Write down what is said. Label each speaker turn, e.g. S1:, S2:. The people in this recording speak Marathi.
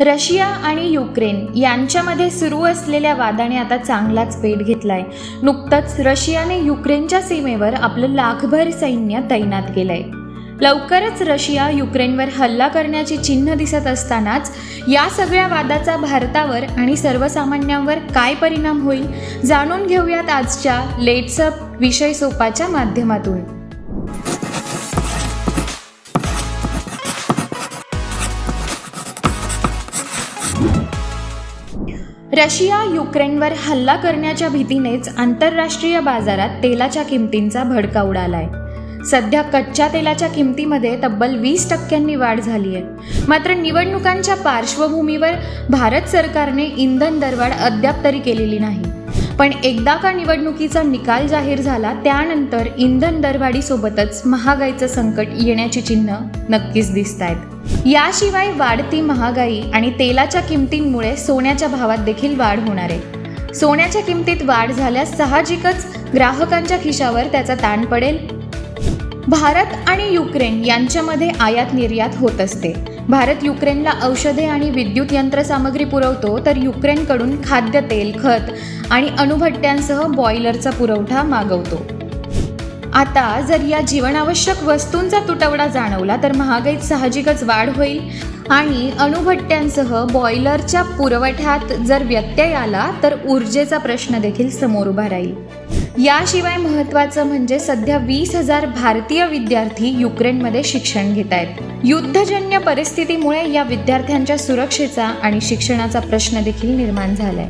S1: रशिया आणि युक्रेन यांच्यामध्ये सुरू असलेल्या वादाने आता चांगलाच पेट घेतलाय. नुकतंच रशियाने युक्रेनच्या सीमेवर आपलं लाखभर सैन्य तैनात केलंय. लवकरच रशिया युक्रेनवर हल्ला करण्याची चिन्ह दिसत असतानाच या सगळ्या वादाचा भारतावर आणि सर्वसामान्यांवर काय परिणाम होईल जाणून घेऊयात आजच्या लेट्सअप विषय सोपाच्या माध्यमातून. रशिया युक्रेनवर हल्ला करण्याच्या भीतीनेच आंतरराष्ट्रीय बाजारात तेलाच्या किमतींचा भडका उडालाय. सध्या कच्च्या तेलाच्या किमतीमध्ये तब्बल वीस टक्क्यांनी वाढ झाली आहे मात्र निवडणुकांच्या पार्श्वभूमीवर भारत सरकारने इंधन दरवाढ अद्याप तरी केलेली नाही. पण एकदा का निवडणुकीचा निकाल जाहीर झाला त्यानंतर इंधन दरवाढीसोबतच महागाईचं संकट येण्याची चिन्ह नक्कीच दिसत आहेत याशिवाय वाढती महागाई आणि तेलाच्या किमतींमुळे सोन्याच्या भावात देखील वाढ होणार आहे. सोन्याच्या किमतीत वाढ झाल्यास साहजिकच ग्राहकांच्या खिशावर त्याचा ताण पडेल. भारत आणि युक्रेन यांच्यामध्ये आयात निर्यात होत असते. भारत युक्रेनला औषधे आणि विद्युत यंत्रसामग्री पुरवतो तर युक्रेनकडून खाद्यतेल खत आणि अणुभट्ट्यांसह बॉयलरचा पुरवठा मागवतो. आता जर या जीवनावश्यक वस्तूंचा तुटवडा जाणवला तर महागाईत साहजिकच वाढ होईल आणि अणुभट्ट्यांसह बॉयलरच्या पुरवठ्यात जर व्यत्यय आला तर ऊर्जेचा प्रश्न देखील समोर उभा राहील. याशिवाय महत्त्वाचं म्हणजे सध्या वीस हजार भारतीय विद्यार्थी युक्रेनमध्ये शिक्षण घेत आहेत. युद्धजन्य परिस्थितीमुळे या विद्यार्थ्यांच्या सुरक्षेचा आणि शिक्षणाचा प्रश्न देखील निर्माण झालाय.